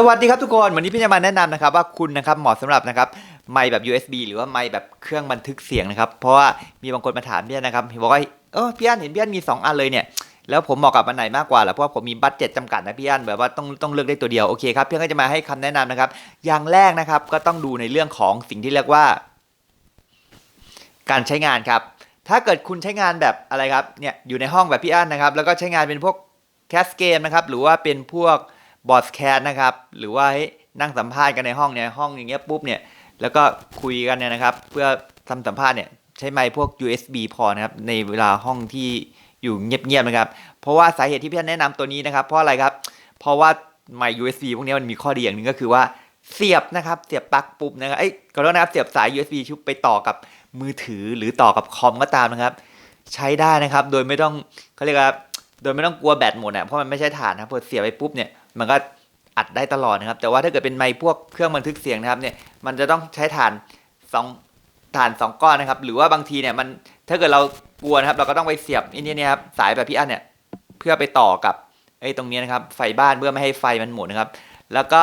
สวัสดีครับทุกคน วันนี้พี่จะมาแนะนำนะครับว่าคุณนะครับเหมาะสำหรับนะครับไมค์แบบ USB หรือว่าไมค์แบบเครื่องบันทึกเสียงนะครับ เพราะว่ามีบางคนมาถามพี่อันนะครับบอกว่าเออพี่อันเห็นพี่อันมี 2 อันเลยเนี่ยแล้วผมเหมาะกับอันไหนมากกว่าล่ะเพราะว่าผมมีบัตเจ็ตจำกัดนะพี่อันแบบว่าต้องต้องเลือกได้ตัวเดียวโอเคครับพี่อันก็จะมาให้คำแนะนำนะครับ อย่างแรกนะครับก็ต้องดูในเรื่องของสิ่งที่เรียกว่า การใช้งานครับ ถ้าเกิดคุณใช้งานแบบอะไรครับเนี่ยอยู่ในห้องแบบพี่อันนะครับ แล้วก็ใช้งานเป็นพวกแคสเกมนะครับหรือว่าเป็นพวก บอร์ดแคสนะครับ หรือว่าให้นั่งสัมภาษณ์กันในห้องเนี่ยห้องอย่างเงี้ยปุ๊บเนี่ยแล้วก็คุยกันเนี่ยนะครับ เพื่อทำสัมภาษณ์เนี่ยใช้ไมค์พวก USB พอนะครับในเวลาห้องที่อยู่เงียบๆนะครับ เพราะว่าสาเหตุที่พี่อันแนะนำตัวนี้นะครับ เพราะอะไรครับ เพราะว่าไมค์ USB พวกนี้มันมีข้อดีอย่างหนึ่งก็คือว่าเสียบนะครับเสียบปลั๊กปุ๊บนะครับเอ้ก็แล้วนะครับเสียบสาย USB ชุบไปต่อกับมือถือหรือต่อกับคอมก็ตามนะครับ ใช้ได้นะครับ โดยไม่ต้องเขาเรียกว่าโดยไม่ต้องกลัวแบตหมดอะเพราะมันไม่ใช่ฐานนะพอเสียบไปปุ๊บเนี่ย มันก็อัดได้ตลอดนะครับ แต่ว่าถ้าเกิดเป็นไมค์พวกเครื่องบันทึกเสียงนะครับเนี่ยมันจะต้องใช้ฐานสองฐานสองก้อนนะครับ หรือว่าบางทีเนี่ยมันถ้าเกิดเรากลัวนะครับ เราก็ต้องไปเสียบอ้นี่เนี่ยครับสายแบบพี่อันเนี่ยเพื่อไปต่อกับไอ้ตรงนี้นะครับ ไฟบ้านเพื่อไม่ให้ไฟมันหมดนะครับ แล้วก็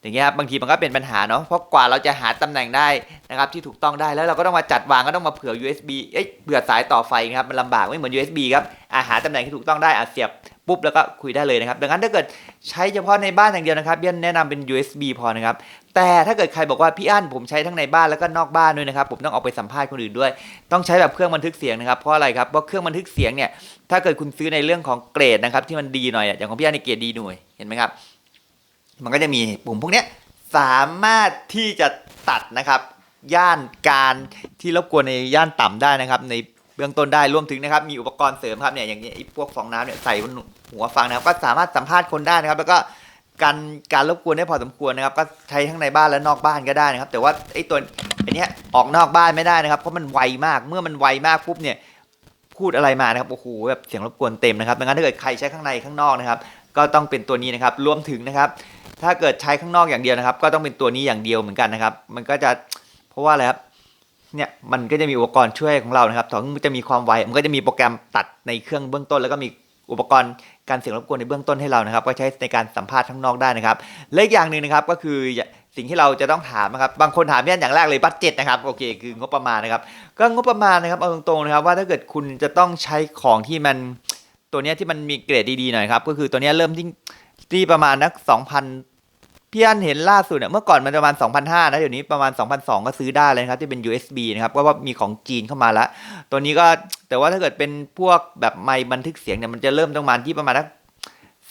อย่างเงี้ยครับบางทีมันก็เป็นปัญหาเนาะเพราะกว่าเราจะหาตำแหน่งได้นะครับที่ถูกต้องได้แล้วเราก็ต้องมาจัดวางก็ต้องมาเผื่อ USB เอ้ยเผื่อสายต่อไฟนะครับมันลำบากไม่เหมือน USB ครับอาหาตำแหน่งที่ถูกต้องได้อาเสียบ ปุ๊บแล้วก็คุยได้เลยนะครับ ดังนั้นถ้าเกิดใช้เฉพาะในบ้านอย่างเดียวนะครับเบี้ยนแนะนำเป็น USB พอนะครับ แต่ถ้าเกิดใครบอกว่าพี่อั้นผมใช้ทั้งในบ้านแล้วก็นอกบ้านด้วยนะครับ ผมต้องออกไปสัมภาษณ์คนอื่นด้วย ต้องใช้แบบเครื่องบันทึกเสียงนะครับ เพราะอะไรครับ เพราะเครื่องบันทึกเสียงเนี่ย ถ้าเกิดคุณซื้อในเรื่องของเกรดนะครับที่มันดีหน่อยอย่างของพี่อั้นในเกรดดีหน่วย เห็นไหมครับ มันก็จะมีปุ่มพวกนี้สามารถที่จะตัดนะครับย่านการที่รบกวนในย่านต่ำได้นะครับใน เบื้องต้นได้รวมถึงนะครับมีอุปกรณ์เสริมครับเนี่ยอย่างนี้ไอ้พวกฟองน้ำเนี่ยใส่บนหัวฟังนะครับก็สามารถสัมภาษณ์คนได้นะครับ แล้วก็การการรบกวนได้พอสมควรนะครับ ก็ใช้ทั้งในบ้านและนอกบ้านก็ได้นะครับ แต่ว่าไอ้ตัวไอ้เนี้ยออกนอกบ้านไม่ได้นะครับ เพราะมันไวมากเมื่อมันไวมากปุ๊บเนี่ยพูดอะไรมานะครับโอ้โหแบบเสียงรบกวนเต็มนะครับดังนั้นถ้าเกิดใครใช้ข้างในข้างนอกนะครับ ก็ต้องเป็นตัวนี้นะครับรวมถึงนะครับ ถ้าเกิดใช้ข้างนอกอย่างเดียวนะครับ ก็ต้องเป็นตัวนี้อย่างเดียวเหมือนกันนะครับ มันก็จะเพราะว่าอะไรครับ เนี่ยมันก็จะมีอุปกรณ์ช่วยของเรานะครับถึงมันจะมีความไว มันก็จะมีโปรแกรมตัดในเครื่องเบื้องต้น แล้วก็มีอุปกรณ์การเสียงรบกวนในเบื้องต้นให้เรานะครับ ก็ใช้ในการสัมภาษณ์ข้างนอกได้นะครับและอย่างหนึ่งนะครับก็คือสิ่งที่เราจะต้องถามนะครับ บางคนถามพี่อันอย่างแรกเลยบัตเจ็ตนะครับโอเคคืองบประมาณนะครับ ก็งบประมาณนะครับเอาตรงๆนะครับ ว่าถ้าเกิดคุณจะต้องใช้ของที่มันตัวนี้ที่มันมีเกรดดีๆหน่อยครับก็คือตัวนี้เริ่มที่ที่ประมาณนัก2,000 พี่อันเห็นล่าสุดเนี่ยเมื่อก่อนมันประมาณ 2,500นะเดี๋ยวนี้ประมาณ 2,200 ก็ซื้อได้เลยครับที่เป็น USB นะครับก็ว่ามีของจีนเข้ามาล้วตัวนี้ก็แต่ว่าถ้าเกิดเป็นพวกแบบไมค์บันทึกเสียงเนี่ยมันจะเริ่มประมาณที่ประมาณนัก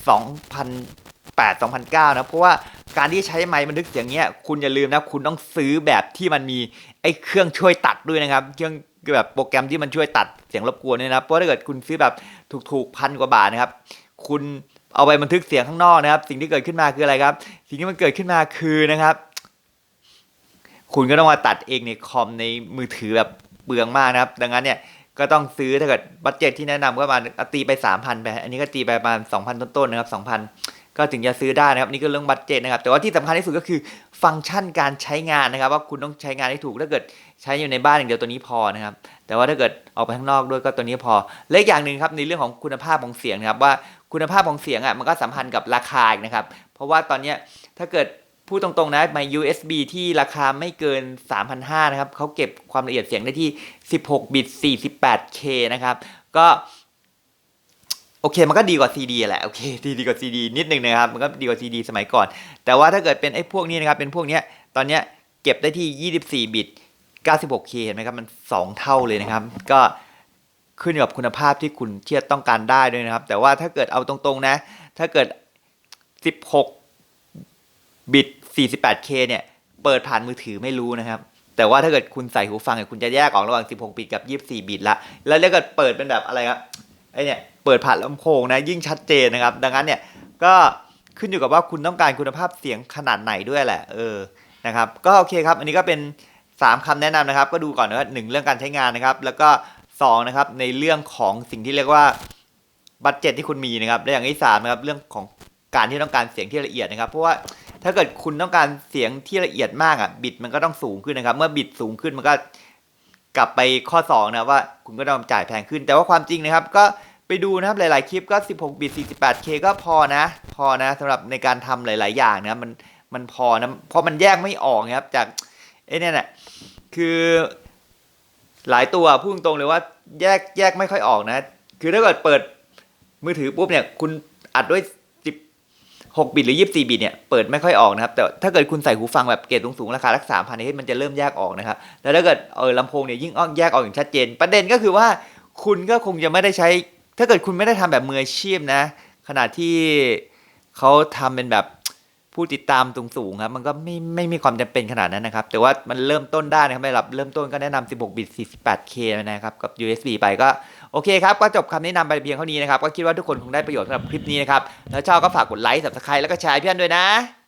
2,008 2,009นะเพราะว่าการที่ใช้ไมค์บันทึกเสียงเนี้ยคุณอย่าลืมนะคุณต้องซื้อแบบที่มันมีไอ้เครื่องช่วยตัดด้วยนะครับเครื่องแบบโปรแกรมที่มันช่วยตัดเสียงรบกวนเนี่ยนะเพราะถ้าเกิดคุณซื้อแบบถูกๆพันกว่าบาทนะครับคุณ เอาไปบันทึกเสียงข้างนอกนะครับ สิ่งที่เกิดขึ้นมาคืออะไรครับ สิ่งที่มันเกิดขึ้นมาคือนะครับ คุณก็ต้องมาตัดเองในคอมในมือถือแบบเปลืองมากนะครับ ดังนั้นเนี่ยก็ต้องซื้อถ้าเกิดบัตเจ็ตที่แนะนำก็ประมาณตีไป 3,000ไปอันนี้ก็ตีไปประมาณ2,000 ต้นๆนะครับ2,000 ก็ถึงจะซื้อได้นะครับ นี่ก็เรื่องบัตเจ็ตนะครับ แต่ว่าที่สำคัญที่สุดก็คือฟังก์ชันการใช้งานนะครับ ว่าคุณต้องใช้งานให้ถูกถ้าเกิดใช้อยู่ในบ้านอย่างเดียวตัวนี้พอนะครับ แต่ว่าถ้าเกิดออกไปข้างนอกด้วยก็ตัวนี้พอและอีกอย่างหนึ่งครับในเรื่องของคุณภาพของเสียงนะครับว่า คุณภาพของเสียงอะมันก็สัมพันธ์กับราคาอีกนะครับ เพราะว่าตอนเนี้ยถ้าเกิดพูดตรงๆนะไม USB ที่ราคาไม่เกิน 3,500นะครับเขาเก็บความละเอียดเสียงได้ที่ 16 บิต 48K นะครับ ก็โอเคมันก็ดีกว่า CD แหละโอเคดีดีกว่า CD นิดนึงนะครับมันก็ดีกว่า CD สมัยก่อน แต่ว่าถ้าเกิดเป็นไอ้พวกนี้นะครับเป็นพวกเนี้ยตอนเนี้ยเก็บได้ที่ 24 บิต 96K เห็นไหมครับมัน 2 เท่าเลยนะครับ ก็ ขึ้นอยู่กับคุณภาพที่คุณเทียต้องการได้ด้วยนะครับ แต่ว่าถ้าเกิดเอาตรงๆนะ ถ้าเกิด 16 บิต 48K เนี่ย เปิดผ่านมือถือไม่รู้นะครับ แต่ว่าถ้าเกิดคุณใส่หูฟังเนี่ยคุณจะแยกออกระหว่าง 16 บิตกับ 24 บิตละ แล้วถ้าเกิดเปิดเป็นแบบอะไรครับไอเนี่ย เปิดผ่านลำโพงนะ ยิ่งชัดเจนนะครับ ดังนั้นเนี่ย ก็ขึ้นอยู่กับว่าคุณต้องการคุณภาพเสียงขนาดไหนด้วยแหละ เออ นะครับ ก็โอเคครับ อันนี้ก็เป็น 3คำแนะนำนะครับ ก็ดูก่อนนะครับหนึ่งเรื่องการใช้งานนะครับ แล้วก็ 2นะครับในเรื่องของสิ่งที่เรียกว่าบัตเจ็ตที่คุณมีนะครับและอย่างที่สามนะครับเรื่องของการที่ต้องการเสียงที่ละเอียดนะครับ เพราะว่าถ้าเกิดคุณต้องการเสียงที่ละเอียดมากอะบิตมันก็ต้องสูงขึ้นนะครับ เมื่อบิตสูงขึ้นมันก็กลับไปข้อ2นะว่าคุณก็ต้องจ่ายแพงขึ้น แต่ว่าความจริงนะครับก็ไปดูนะครับหลาย ๆ คลิปก็ 16 บิต 48K ก็พอนะ พอนะสำหรับในการทำหลาย ๆ อย่างนะครับมันมันพอนะเพราะมันแยกไม่ออกนะครับจากไอ้นี่ยน่ะคือ หลายตัวพูดตรงเลยว่าแยกแยกไม่ค่อยออกนะ คือถ้าเกิดเปิดมือถือปุ๊บเนี่ย คุณอัดด้วย16บิตหรือ 24บิตเนี่ยเปิดไม่ค่อยออกนะครับ แต่ถ้าเกิดคุณใส่หูฟังแบบเกรดสูงๆราคาสักสามพันนี่มันจะเริ่มแยกออกนะครับ แล้วถ้าเกิดเออลำโพงเนี่ยยิ่งออกแยกออกอย่างชัดเจน ประเด็นก็คือว่าคุณก็คงจะไม่ได้ใช้ ถ้าเกิดคุณไม่ได้ทำแบบมืออาชีพนะขณะที่เขาทำเป็นแบบ ผู้ติดตามสูงๆครับมันก็ไม่ไม่มีความจำเป็นขนาดนั้นนะครับ แต่ว่ามันเริ่มต้นได้นะครับระดับเริ่มต้นก็แนะนำ16 บิต 48K นะครับกับ USB ไปก็โอเคครับ ก็จบคำแนะนำไปเพียงเท่านี้นะครับ ก็คิดว่าทุกคนคงได้ประโยชน์สำหรับคลิปนี้นะครับ แล้วชอบก็ฝากกดไลค์ subscribe แล้วก็แชร์เพื่อนด้วยนะ